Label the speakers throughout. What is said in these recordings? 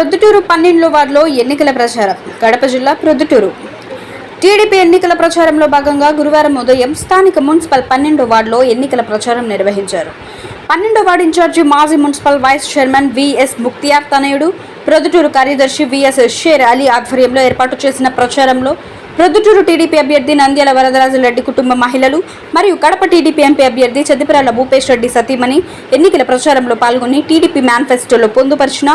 Speaker 1: ప్రొద్దుటూరు పన్నెండులో వార్డులో ఎన్నికల ప్రచారం. కడప జిల్లా ప్రొద్దుటూరు. టీడీపీ ఎన్నికల ప్రచారంలో భాగంగా గురువారం ఉదయం స్థానిక మున్సిపల్ పన్నెండో వార్డులో ఎన్నికల ప్రచారం నిర్వహించారు. పన్నెండో వార్డు ఇన్ఛార్జి మాజీ municipal vice chairman V S Muktiyar తనయుడు ప్రొద్దుటూరు కార్యదర్శి విఎస్ షేర్ అలీ ఆధ్వర్యంలో ఏర్పాటు చేసిన ప్రచారంలో ప్రొద్దుటూరు టీడీపీ అభ్యర్థి నంద్యాల వరదరాజు రెడ్డి కుటుంబ మహిళలు మరియు కడప టీడీపీ ఎంపీ అభ్యర్థి చదిపరాల భూపేష్ రెడ్డి సతీమణి ఎన్నికల ప్రచారంలో పాల్గొని టీడీపీ మేనిఫెస్టోలో పొందుపరిచిన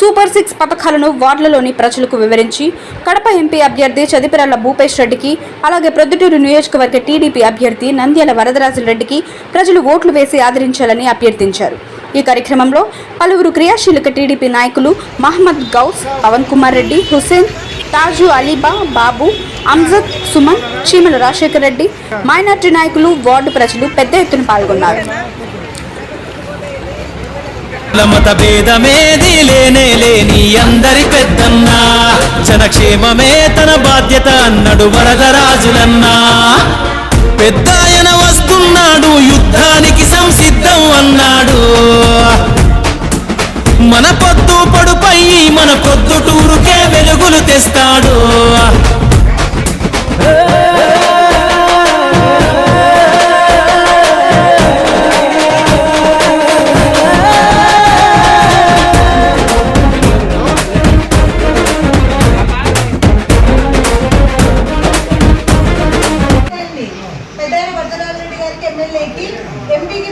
Speaker 1: సూపర్ సిక్స్ పథకాలను వార్డులలోని ప్రజలకు వివరించి కడప ఎంపీ అభ్యర్థి చదిపరాల భూపేష్ రెడ్డికి అలాగే ప్రొద్దుటూరు నియోజకవర్గ టీడీపీ అభ్యర్థి నంద్యాల వరదరాజు రెడ్డికి ప్రజలు ఓట్లు వేసి ఆదరించాలని అభ్యర్థించారు. ఈ కార్యక్రమంలో పలువురు క్రియాశీలక టీడీపీ నాయకులు మహమ్మద్ గౌస్ పవన్ కుమార్ రెడ్డి హుసేన్ తాజు అలీబా బాబు అంజద్ సుమన్ చీమల రాజశేఖర్ రెడ్డి మైనార్టీ నాయకులు వార్డు ప్రజలు పెద్ద ఎత్తున పాల్గొన్నారు.
Speaker 2: మత భేదమేది లేనే లేని అందరి పెద్దన్నా జనక్షేమమే తన బాధ్యత అన్నడు వరదరాజులన్నా పెద్దాయన వస్తున్నాడు యుద్ధానికి సంసిద్ధం అన్నాడు. మన పొద్దు పడుపై మన
Speaker 3: పొద్దు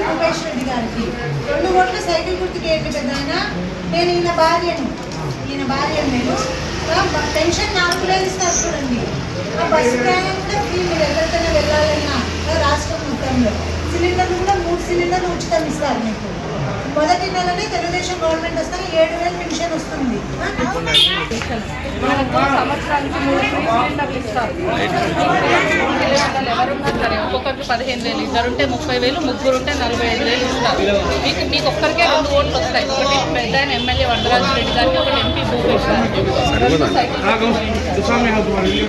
Speaker 3: భూపేష్ రెడ్డి గారికి. రెండు ఓట్లు సైకిల్ గుర్తుకి ఏంటి పెద్దాయన నేను ఈయన భార్యను ఈయన భార్యను నేను. పెన్షన్ నాలుగు వేలు ఇస్తారు చూడండి. ఆ బస్సు ప్రయాణం కూడా ఫ్రీ మీరు ఎక్కడికైనా వెళ్ళాలన్నా రాష్ట్రం మొత్తంలో. సిలిండర్లు కూడా మూడు సిలిండర్లు ఉచితం ఇస్తారు మీకు. మొదటి నెలనే తెలుగుదేశం గవర్నమెంట్ వస్తే ఏడు వేలు పెన్షన్ వస్తుంది.
Speaker 4: సంవత్సరానికి మూడు సిలిండర్లు ఇస్తారు. పిల్లలు ఎవరున్నా సరే ఒక్కొక్కరికి పదిహేను వేలు ఇద్దరుంటే ముప్పై వేలు ముగ్గురుంటే నలభై ఐదు వేలు ఇస్తారు. మీకు మీకు ఒక్కరికే రెండు ఓట్లు వస్తాయి. ఒకటి పెద్ద ఎమ్మెల్యే వరదరాజు రెడ్డి గారికి ఒకటి ఎంపీ భూపేష్ గారికి.